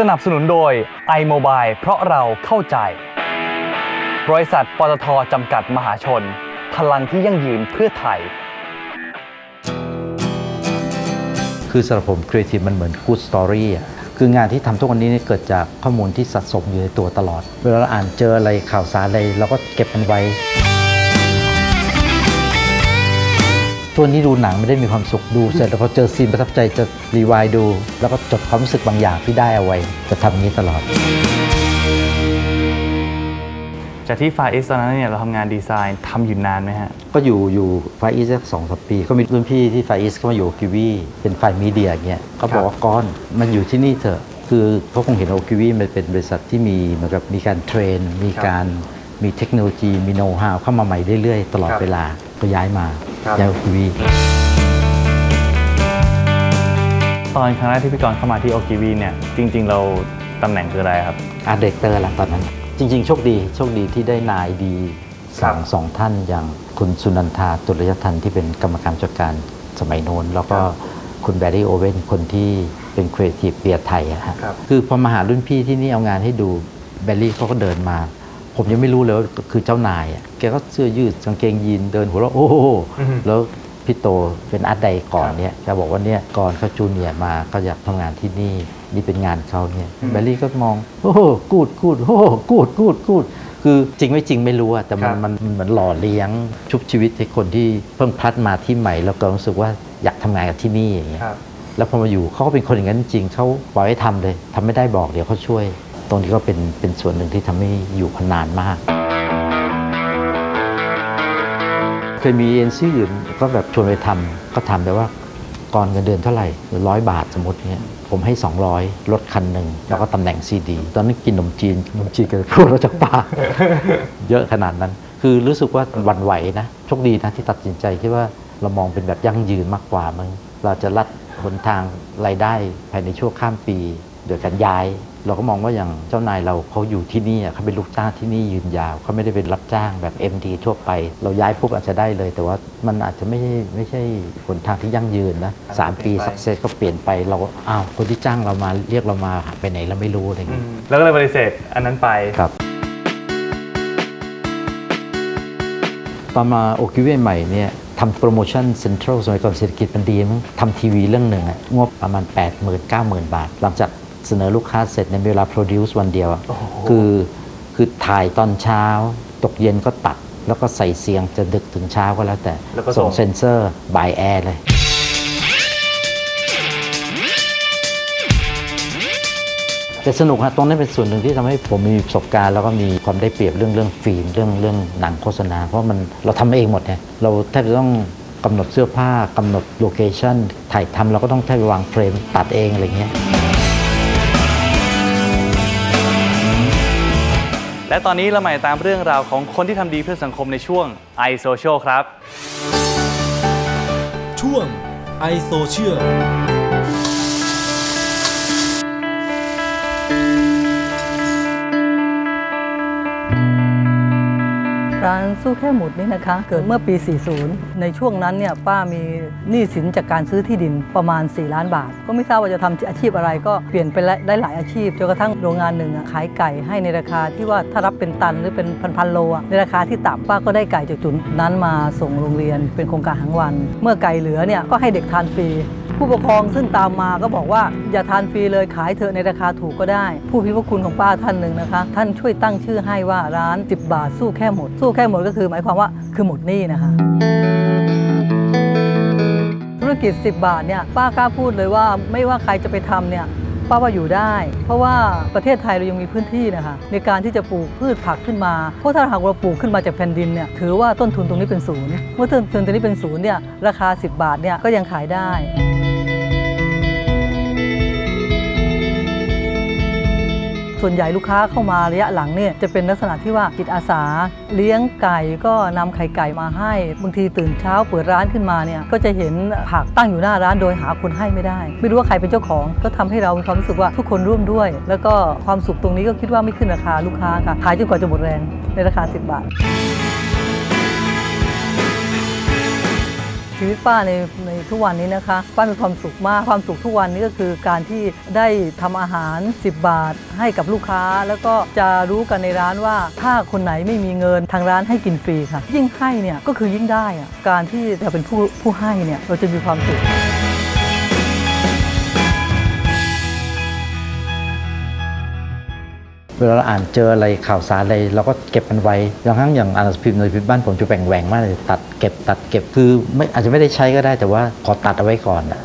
สนับสนุนโดย iMobile เพราะเราเข้าใจ บริษัทปตทจำกัดมหาชน พลังที่ยั่งยืนเพื่อไทย คือสำหรับผมครีเอทีฟมันเหมือน good story อะคืองานที่ทำทุกวันนี้เนี่ยเกิดจากข้อมูลที่สะสมอยู่ในตัวตลอด เวลาเราอ่านเจออะไรข่าวสารอะไรเราก็เก็บมันไว้ ตัวนี้ดูหนังไม่ได้มีความสุขดู เสร็จแล้วพอเจอซีนประทับใจจะรีวายดู แล้วก็จดความรู้สึกบางอย่างที่ได้เอาไว้ จะทำอย่างนี้ตลอด จากที่ฟาอิสตอนนั้นเนี่ยเราทำงานดีไซน์ทำอยู่นานไหมฮะ ก็อยู่อยู่ไฟอีสสักสองสามปี ก็มีรุ่นพี่ที่ไฟอีสเขามาอยู่กิวีเป็นฝ่ายมีเดียอย่างเงี้ยเขาบอกว่าก้อนมันอยู่ที่นี่เถอะ คือเขาคงเห็นโอกิวีมันเป็นบริษัทที่มีเหมือนกับมีการเทรน มีการมีเทคโนโลยีมีโน้ตฮาวเข้ามาใหม่เรื่อยๆ ตลอดครับ เวลาก็ย้ายมา ครับย้ายโอกิวีตอนครั้งแรกที่พี่กรณ์เข้ามาที่โอกิวีเนี่ยจริง ๆ เราตำแหน่งคืออะไรครับอาร์ตเดกเตอร์ละตอนนั้น จริง ๆ โชคดีโชคดีที่ได้นายดีสองสองท่านอย่างคุณสุนันทาตุลยทันที่เป็นกรรมการจัดการสมัยโน้น แล้วก็คุณแบร์รี่โอเวนคนที่เป็นครีเอทีฟเปียไทยอะฮะครับคือพอมาหารุ่นพี่ที่นี่เอางานให้ดูแบร์รี่เขาก็เดินมา ผมยังไม่รู้เลยว่าคือเจ้านายอะแกก็เสื้อยืดกางเกงยีนเดินหัวเราะโอ้โหแล้วพี่โตเป็นอาร์ตไดก่อนเนี่ยแกบอกว่าเนี่ยก่อนเขาจูเนียร์มาก็อยากทำงานที่นี่นี่เป็นงานเขาเนี่ยแบลลี่ก็มองโอ้โหกูดกูดโอ้โหกูดกูดกูดคือจริงไม่จริงไม่รู้อะแต่มันครับมันมันเหมือนหล่อเลี้ยงชุบชีวิตให้คนที่เพิ่งพลัดมาที่ใหม่ แล้วก็รู้สึกว่าอยากทำงานกับที่นี่อย่างเงี้ยแล้วพอมาอยู่เขาก็เป็นคนอย่างนั้นจริงเขาปล่อยให้ทำเลยทำไม่ได้บอกเดี๋ยวเขาช่วย ตรงนี้ก็เป็นเป็นส่วนหนึ่งที่ทำให้อยู่พนานมาก เคยมีเอ็นซี่อื่นก็แบบชวนไปทำก็ทำแต่ว่าก่อนเงินเดือนเท่าไหร่ร้อยบาทสมมติเนี้ยผมให้ 200ลดคันหนึ่งแล้วก็ตำแหน่งซีดี ตอนนั้นกินขนมจีนขนมจีนกับพูดเราจากปาเยอะขนาดนั้น คือรู้สึกว่าหวันไหวนะโชคดีนะที่ตัดสินใจคิดว่าเรามองเป็นแบบยั่งยืนมากกว่ามึงเราจะลัดหนทางรายได้ภายในช่วงข้ามปี โดยการย้าย เราก็มองว่าอย่างเจ้านายเราเขาอยู่ที่นี่อะเขาเป็นลูกจ้างที่นี่ยืนยาวเขาไม่ได้เป็นรับจ้างแบบ MD ทั่วไป เราย้ายปุ๊บอาจจะได้เลย แต่ว่ามันอาจจะไม่ใช่ไม่ใช่หนทางที่ยั่งยืนนะสามปีสักเซสก็เปลี่ยนไปเราก็อ้าวคนที่จ้างเรามาเรียกเรามาไปไหนเราไม่รู้อะไรอย่างเงี้ยแล้วก็เลยปฏิเสธอันนั้นไปครับตอนมาโอคิเวใหม่เนี่ยทำโปรโมชั่นเซ็นทรัลสมัยก่อนเศรษฐกิจมันดีมั้งทำทีวีเรื่องหนึ่งอะงบประมาณ 8 0 0 0 0 9 0 0 0บาท หลังจาก เสนอลูกค้าเสร็จในยมีเวลาโปรดิวซ์วันเดียวอะคือคือถ่ายตอนเช้า ตกเย็นก็ตัด แล้วก็ใส่เสียงจะดึกถึงเช้าก็แล้วแต่แล้วก็ส่งส่งเซนเซอร์บายแอร์เลยแต่สนุกฮะตรงนั้นเป็นส่วนหนึ่งที่ทำให้ผมมีประสบการณ์แล้วก็มีความได้เปรียบเรื่องเรื่องฟิล์มเรื่องเรื่องหนังโฆษณา เพราะมันเราทำเองหมดไงเราแทบจะต้องกำหนดเสื้อผ้ากำหนดโลเคชั่นถ่ายทำเราก็ต้องแทบไปวางเฟรมตัดเองอะไรเงี้ย และตอนนี้เรามายตามเรื่องราวของคนที่ทำดีเพื่อสังคมในช่วง i Social ครับ ช่วงไอ ร้านสู้แค่หมุดนี่นะคะ เกิดเมื่อปี 40 ในช่วงนั้นเนี่ยป้ามีหนี้สินจากการซื้อที่ดินประมาณ 4 ล้านบาท ก็ไม่ทราบว่าจะทำอาชีพอะไรก็เปลี่ยนไปได้หลายอาชีพจนกระทั่งโรงงานหนึ่งอะขายไก่ให้ในราคาที่ว่าถ้ารับเป็นตันหรือเป็นพันๆโลอะในราคาที่ต่ำป้าก็ได้ไก่จากจุดนั้นมาส่งโรงเรียนเป็นโครงการทั้งวัน เมื่อไก่เหลือเนี่ยก็ให้เด็กทานฟรีผู้ปกครองซึ่งตามมาก็บอกว่าอย่าทานฟรีเลยขายเถอะในราคาถูกก็ได้ ผู้พิพระคุณของป้าท่านหนึ่งนะคะ ท่านช่วยตั้งชื่อให้ว่าร้าน 10 บาทสู้แค่หมดสู้แค่หมดก็คือหมายความว่าคือหมดหนี้นะคะ ธุรกิจ 10 บาทเนี่ยป้ากล้าพูดเลยว่าไม่ว่าใครจะไปทำเนี่ยป้าว่าอยู่ได้ เพราะว่าประเทศไทยเรายังมีพื้นที่นะคะในการที่จะปลูกพืชผักขึ้นมา เพราะถ้าหากเราปลูกขึ้นมาจากแผ่นดินเนี่ยถือว่าต้นทุนตรงนี้เป็นศูนย์เมื่อต้นทุนตรงนี้เป็นศูนย์เนี่ยราคา 10 บาทเนี่ยก็ยังขายได้ ส่วนใหญ่ลูกค้าเข้ามาระยะหลังเนี่ยจะเป็นลักษณะที่ว่าจิตอาสา เลี้ยงไก่ก็นำไข่ไก่มาให้บางทีตื่นเช้าเปิดร้านขึ้นมาเนี่ยก็จะเห็นผักตั้งอยู่หน้าร้านโดยหาคนให้ไม่ได้ ไม่รู้ว่าใครเป็นเจ้าของ ก็ทำให้เรามีความรู้สึกว่าทุกคนร่วมด้วย แล้วก็ความสุขตรงนี้ก็คิดว่าไม่ขึ้นราคาลูกค้าค่ะขายจนกว่าจะหมดแรงในราคา 10 บาท ชีวิตป้าในในทุกวันนี้นะคะ ป้ามีความสุขมากความสุขทุกวันนี้ก็คือการที่ได้ทำอาหาร 10 บาทให้กับลูกค้า แล้วก็จะรู้กันในร้านว่า ถ้าคนไหนไม่มีเงินทางร้านให้กินฟรีค่ะ ยิ่งให้เนี่ยก็คือยิ่งได้อะการที่จะเป็นผู้ผู้ให้เนี่ยเราจะมีความสุข วลาเราอ่านเจออะไรข่าวสารอะไรเราก็เก็บมันไว้บางครั้งอย่างอ่านสือพิมพ์ในพิมพ์บ้านผมจะแบ่งแหว่งมากเลยตัดเก็บตัดเก็บคือไม่อาจจะไม่ได้ใช้ก็ได้แต่ว่าขอตัดเอาไว้ก่อนอะ